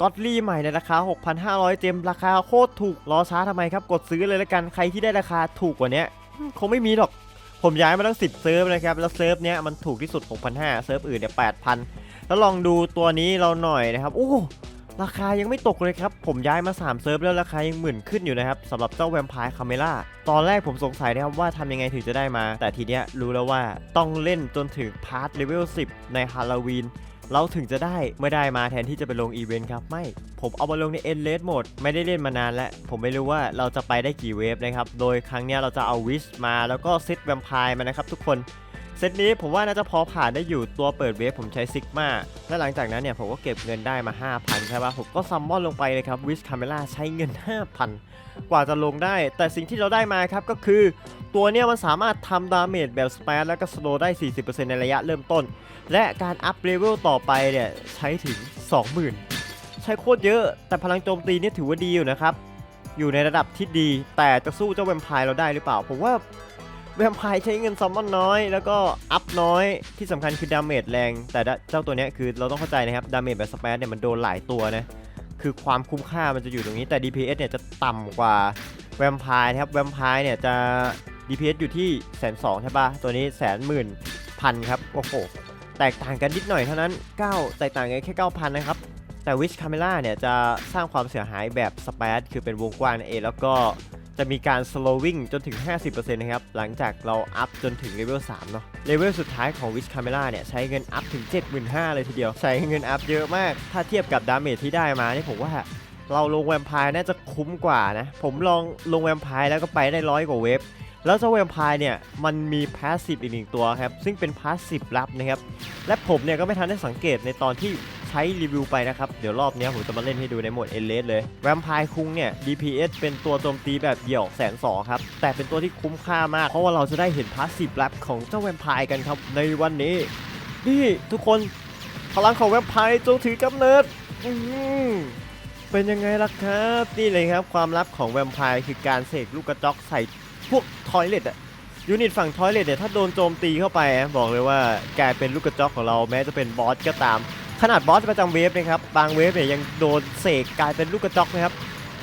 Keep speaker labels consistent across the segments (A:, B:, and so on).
A: ก็อดลี่ใหม่ในราคา 6,500 เจมราคาโคตรถูกรอช้าทำไมครับ กดซื้อเลยละกันใครที่ได้ราคาถูกกว่าเนี้ยคงไม่มีหรอก ผมย้ายมาตั้ง 10 เซิร์ฟเลยครับ แล้วเซิร์ฟเนี้ยมันถูกที่สุด 6,500 เซิร์ฟอื่นเนี่ย 8,000 แล้วลองดูตัวนี้เราหน่อยนะครับ โอ้ราคายังไม่ตกเลยครับ ผมย้ายมา 3 เซิร์ฟแล้วราคายังหมื่นขึ้นอยู่นะครับสำหรับเจ้าแวมไพร์คาเมล่าตอนแรกผมสงสัยนะครับว่าทำยังไงถึงจะได้มา แต่ทีเนี้ยรู้แล้วว่าต้องเล่นจนถึงพาร์ทเลเวล10 ในฮาโลวีน เราถึงจะได้ไม่ได้มาแทนที่จะไปลงอีเวนต์ครับ ไม่ ผมเอามาลงในเอ็นเลสโหมดไม่ได้เล่นมานานแล้ว ผมไม่รู้ว่าเราจะไปได้กี่เวฟนะครับ โดยครั้งเนี้ยเราจะเอาวิชมาแล้วก็เซตแวมไพร์มานะครับทุกคน เซตนี้ผมว่าน่าจะพอผ่านได้อยู่ตัวเปิดเวฟผมใช้ซิกมาและหลังจากนั้นเนี่ยผมก็เก็บเงินได้มา 5,000 ใช่ปะผมก็ซัมมอนลงไปเลยครับวิชคาเมล่าใช้เงิน 5,000 กว่าจะลงได้ แต่สิ่งที่เราได้มาครับก็คือ ตัวเนี้ยมันสามารถทำดาเมจแบบสเปซแล้วก็สโลได้ 40%ในระยะเริ่มต้น และการอัพเลเวลต่อไปเนี่ยใช้ถึง 20,000 ใช้โคตรเยอะ แต่พลังโจมตีเนี่ยถือว่าดีอยู่นะครับอยู่ในระดับที่ดี แต่จะสู้เจ้าแวมไพร์เราได้หรือเปล่า ผมว่า แวมไพร์ใช้เงินซัมมอนน้อย แล้วก็อัพน้อยที่สำคัญคือดาเมจแรง แต่เจ้าตัวเนี้ยคือเราต้องเข้าใจนะครับ ดาเมจแบบสเปซเนี่ยมันโดนหลายตัวนะ คือความคุ้มค่ามันจะอยู่ตรงนี้แต่ DPS เนี่ยจะต่ำกว่าแวมไพร์ครับ แวมไพร์เนี่ยจะ DPS อยู่ที่แสนสองใช่ปะตัวนี้แสนหมื่นพันครับ โอ้โห แตกต่างกันนิดหน่อยเท่านั้น 9 แตกต่างกันแค่ 9,000 นะครับ แต่ Wish Camera เนี่ยจะสร้างความเสียหายแบบสเปซคือเป็นวงกว้างนั่นเองแล้วก็ จะมีการ slowing จนถึง 50%นะครับ หลังจากเราอัพจนถึงเลเวล 3 เนาะ เลเวลสุดท้ายของ Wish Camera เนี่ย ใช้เงินอัพถึง 75,000เลยทีเดียว ใช้เงินอัพเยอะมาก ถ้าเทียบกับดาเมจที่ได้มานี่ผมว่าเราลงแวมไพร์น่าจะคุ้มกว่านะ ผมลองลงแวมไพร์แล้วก็ไปได้ร้อยกว่าเวฟ แล้วเจ้าแวมไพร์เนี่ยมันมีพาสซีฟอีกหนึ่งตัวครับ ซึ่งเป็นพาสซีฟลับนะครับ และผมเนี่ยก็ไม่ทันได้สังเกตในตอนที่ ใช้รีวิวไปนะครับ เดี๋ยวรอบนี้ผมจะมาเล่นให้ดูในโหมดเอเลสเลยแวมไพร์คุงเนี่ย DPS เป็นตัวโจมตีแบบเดี่ยวแสนสองครับ แต่เป็นตัวที่คุ้มค่ามาก เพราะว่าเราจะได้เห็นพาสซีฟลับของเจ้าแวมไพร์กันครับ ในวันนี้ นี่ทุกคนพลังของแวมไพร์จงถือกำเนิดเป็นยังไงล่ะครับนี่เลยครับ ความลับของแวมไพร์คือการเสกลูกกระจอกใส่พวกทอยเลตอะยูนิตฝั่งทอยเลตเนี่ยถ้าโดนโจมตีเข้าไป บอกเลยว่ากลายเป็นลูกกระจอกของเราแม้จะเป็นบอสก็ตาม ขนาดบอสประจำเวฟนะครับบางเวฟเนี่ยยังโดนเสกกลายเป็นลูกกระจอกนะครับ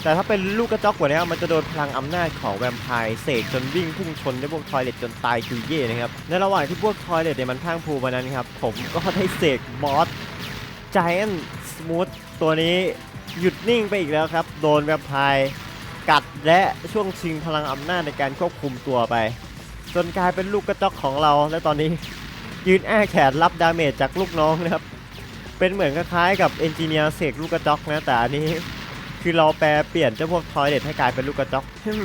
A: แต่ถ้าเป็นลูกกระจอกกว่านี้มันจะโดนพลังอำนาจของแวมไพร์เสกจนวิ่งพุ่งชนได้พวกทอยเลตจนตายคือเย่นะครับในระหว่างที่พวกทอยเลตเนี่ยมันพังพูมานั้นครับผมก็ได้เสกบอส g i a n t Smooth ตัวนี้หยุดนิ่งไปอีกแล้วครับ โดนแวมไพร์กัดและช่วงชิงพลังอำนาจในการควบคุมตัวไป จนกลายเป็นลูกกระจอกของเราและตอนนี้ยืนแอ้แขนรับดาเมจจากลูกน้องนะครับ เป็นเหมือนคล้ายๆกับเอนจิเนียร์เสกลูกกระจอกนะแต่อันนี้ คือเราแปลเปลี่ยนเจ้าพวกทอยเลตให้กลายเป็นลูกกระจอกฮึม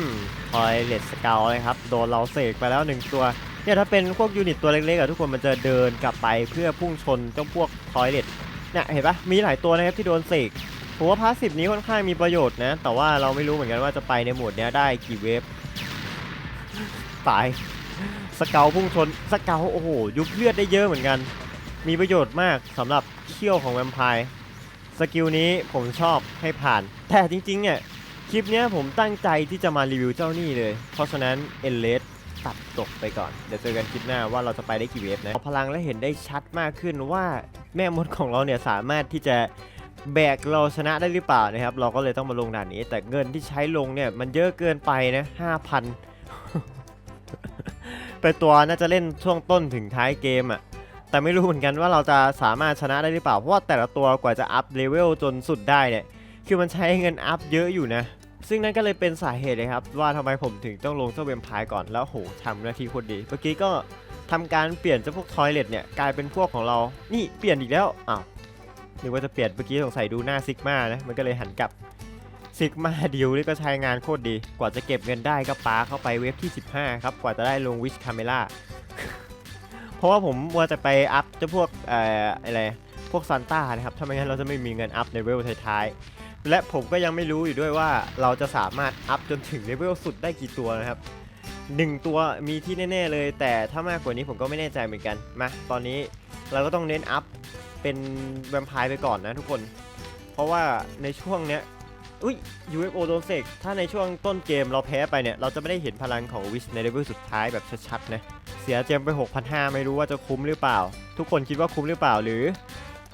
A: ทอยเลตสเกลนะครับโดนเราเสกไปแล้วหนึ่งตัวเนี่ยถ้าเป็นพวกยูนิตตัวเล็กๆอะทุกคนมันจะเดินกลับไปเพื่อพุ่งชนเจ้าพวกทอยเลตเนี่ยเห็นปะมีหลายตัวนะครับที่โดนเสกผมว่าพาสซีฟนี้ค่อนข้างมีประโยชน์นะ แต่ว่าเราไม่รู้เหมือนกันว่าจะไปในโหมดเนี้ยได้กี่เวฟตายสเกลพุ่งชนสเกลโอ้โหยุบเลือดได้เยอะเหมือนกัน มีประโยชน์มากสำหรับเขี้ยวของแวมไพร์สกิลนี้ผมชอบให้ผ่าน แต่จริงๆเนี่ยคลิปเนี้ยผมตั้งใจที่จะมารีวิวเจ้านี่เลย เพราะฉะนั้นเอเลสตัดตกไปก่อน เดี๋ยวเจอกันคลิปหน้าว่าเราจะไปได้กี่เวฟนะเอพลังและเห็นได้ชัดมากขึ้นว่าแม่มดของเราเนี่ยสามารถที่จะแบกเราชนะได้หรือเปล่านะครับ เราก็เลยต้องมาลงด่านนี้ แต่เงินที่ใช้ลงเนี่ยมันเยอะเกินไปนะห้าพันเป็นตัวน่าจะเล่นช่วงต้นถึงท้ายเกมอะ่ะ แต่ไม่รู้เหมือนกันว่าเราจะสามารถชนะได้หรือเปล่า เพราะว่าแต่ละตัวกว่าจะอัพเลเวลจนสุดได้เนี่ย คือมันใช้เงินอัพเยอะอยู่นะ ซึ่งนั่นก็เลยเป็นสาเหตุเลยครับ ว่าทำไมผมถึงต้องลงเจ้าเวมพร์ก่อนแล้วโหทำหน้าที่โคตรดี เมื่อกี้ก็ทำการเปลี่ยนเจ้าพวกทอยเลตเนี่ยกลายเป็นพวกของเรา นี่เปลี่ยนอีกแล้ว อ้าวนึกว่าจะเปลี่ยนเมื่อกี้สงสัยดูหน้าซิกมานะ มันก็เลยหันกลับซิกมาดิวนี่ก็ใช้งานโคตรดี กว่าจะเก็บเงินได้ก็ปาเข้าไปเว็บที่ 15 ครับ กว่าจะได้ลงวิชคาเมล่า เพราะว่าผมว่าจะไปอัพจ้าพวกเอ่ออะไรพวกซันต้านะครับถ้าไม่งั้นเราจะไม่มีเงินอัพในเวลท้ายๆ และผมก็ยังไม่รู้อยู่ด้วยว่าเราจะสามารถอัพจนถึงเลเวลสุดได้กี่ตัวนะครับหนึ่งตัวมีที่แน่ๆเลย แต่ถ้ามากกว่านี้ผมก็ไม่แน่ใจเหมือนกันมาตอนนี้เราก็ต้องเน้นอัพเป็นแวมไพร์ไปก่อนนะทุกคน เพราะว่าในช่วงเนี้ยอุ้ย UFO โดนเสกถ้าในช่วงต้นเกมเราแพ้ไปเนี่ย เราจะไม่ได้เห็นพลังของวิชในเลเวลสุดท้ายแบบชัดๆนะ สียเจมไป 6,500 ไม่รู้ว่าจะคุ้มหรือเปล่า ทุกคนคิดว่าคุ้มหรือเปล่าหรือ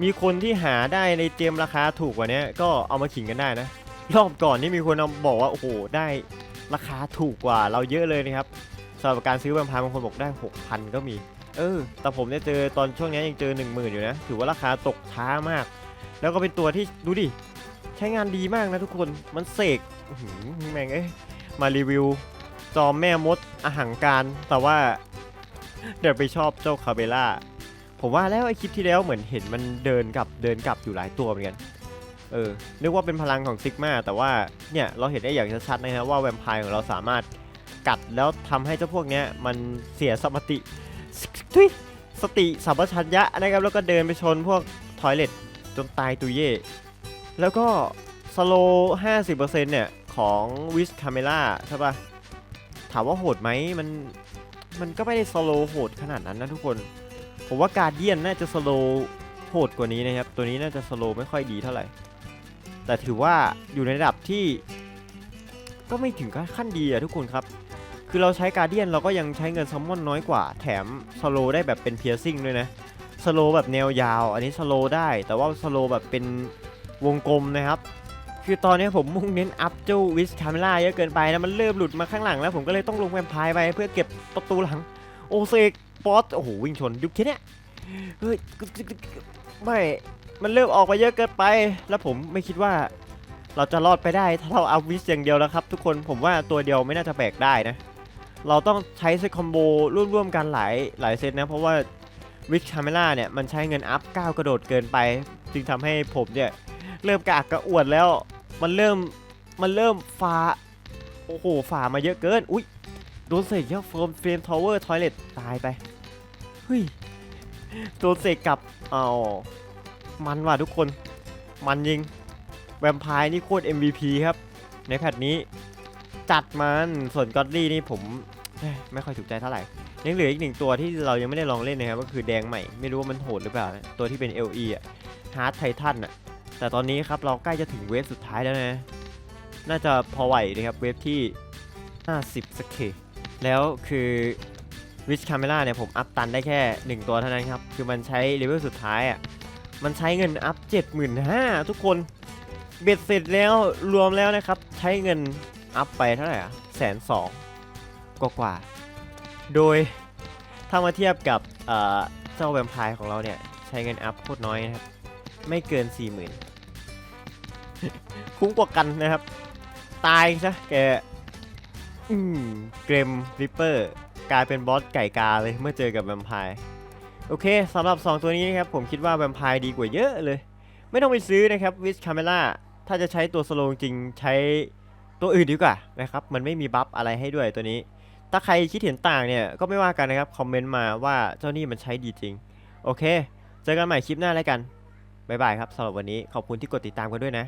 A: มีคนที่หาได้ในเกมราคาถูกกว่านี้ก็เอามาขิงกันได้นะ รอบก่อนนี่มีคนเอาบอกว่าโอ้โหได้ราคาถูกกว่าเราเยอะเลยนะครับสำหรับการซื้อแวมพร์บางคนบอกได้ 6,000 ก็มี เออ แต่ผมเนี่ยเจอตอนช่วงนี้ยังเจอ 10,000 อยู่นะ ถือว่าราคาตกช้ามาก แล้วก็เป็นตัวที่ดูดิ ใช้งานดีมากนะทุกคน มันเสกแม่งเอ้ยมารีวิว จอมแม่มดอาหังการ แต่ว่า เดี๋ยวไปชอบเจ้าคาเบล่าผมว่าแล้วไอคลิปที่แล้วเหมือนเห็นมันเดินกลับเดินกลับอยู่หลายตัวเหมือนกันเออนึกว่าเป็นพลังของซิกมาแต่ว่าเนี่ยเราเห็นได้อย่างชัดๆนะครับว่าแวมไพร์ของเราสามารถกัดแล้วทำให้เจ้าพวกเนี้ยมันเสียสมติทุยสติสัมปชัญญะนะครับแล้วก็เดินไปชนพวกทอยเลตจนตายตุยเย่แล้วก็สโล50%เนี่ยของวิสคาเมล่าใช่ปะถามว่าโหดไหมมัน มันก็ไม่ได้สโลโหดขนาดนั้นนะทุกคน ผมว่าการเดียนน่าจะสโลโหดกว่านี้นะครับ ตัวนี้น่าจะสโลไม่ค่อยดีเท่าไหร่ แต่ถือว่าอยู่ในระดับที่ ก็ไม่ถึงขั้นดีอะทุกคนครับ คือเราใช้การเดียนเราก็ยังใช้เงินซัมมอนน้อยกว่า แถมสโลได้แบบเป็นเพียร์ซิ่งด้วยนะสโลแบบแนวยาว อันนี้สโลได้ แต่ว่าสโลแบบเป็นวงกลมนะครับ คือตอนนี้ผมมุ่งเน้นอัพเจ้าวิสคาเมล่าเยอะเกินไปนะมันเริ่มหลุดมาข้างหลังแล้วผมก็เลยต้องลงแวมไพร์ไปเพื่อเก็บประตูหลัง โอเซกปอสโอ้โหวิ่งชนยุบแค่เนี้ยเฮ้ยไม่มันเริ่มออกมาเยอะเกินไป แล้วผมไม่คิดว่า เราจะรอดไปได้ถ้าเราเอาวิสอย่างเดียวแล้วครับ ทุกคนผมว่าตัวเดียวไม่น่าจะแบกได้นะเราต้องใช้เซตคอมโบร่วมๆกันหลายหลายเซตนะเพราะว่าวิกคาเมล่าเนี่ยมันใช้เงินอัพก้าวกระโดดเกินไป จึงทำให้ผมเนี่ยเริ่มกระอักกระอ่วนแล้ว มันเริ่มมันเริ่มฟ้าโอ้โหฝ่ามาเยอะเกิน อุ้ยโดนเสกเยอะเฟิร์มเฟรมทาวเวอร์ทอยเลตตายไปเฮ้ยโดนเสกกลับเอามันว่ะทุกคนมันยิงแวมไพร์นี่โคตร MVP ครับ ในแพทนี้จัดมันส่วนก็อดลี่นี่ผมไม่ค่อยถูกใจเท่าไหร่ยังเหลืออีกหนึ่งตัวที่เรายังไม่ได้ลองเล่นนะครับก็คือแดงใหม่ ไม่รู้ว่ามันโหดหรือเปล่านะตัวที่เป็น LE อะฮาร์ดไททันอะ แต่ตอนนี้ครับเราใกล้จะถึงเวฟสุดท้ายแล้วนะ น่าจะพอไหวนะครับเวฟที่ 50สกเคแล้วคือวิชคาเมล่าเนี่ยผมอัพตันได้แค่ 1 ตัวเท่านั้นครับ คือมันใช้เลเวลสุดท้ายอะ มันใช้เงินอัพ 75,000 ทุกคนเบ็ดเสร็จแล้วรวมแล้วนะครับ ใช้เงินอัพไปเท่าไหร่อะแสนสองกว่าๆโดยถ้ามาเทียบกับเอ่อเจ้าแวมไพร์ของเราเนี่ย ใช้เงินอัพโคตรน้อยนะครับ ไม่เกิน 40,000 คุ้มกว่ากันนะครับ ตายซะแกอืมเกรมริปเปอร์กลายเป็นบอสไก่กาเลยเมื่อเจอกับแวมไพร์โอเคสำหรับ 2 ตัวนี้นะครับ ผมคิดว่าแวมไพร์ดีกว่าเยอะเลย ไม่ต้องไปซื้อนะครับวิสคาเมล่าถ้าจะใช้ตัวสโลจริงใช้ตัวอื่นดีกว่านะครับ มันไม่มีบัฟอะไรให้ด้วยตัวนี้ ถ้าใครคิดเห็นต่างเนี่ยก็ไม่ว่ากันนะครับ คอมเมนต์มาว่าเจ้านี่มันใช้ดีจริง โอเค เจอกันใหม่คลิปหน้าแล้วกันบ๊ายบายครับสำหรับวันนี้ขอบคุณที่กดติดตามกันด้วยนะ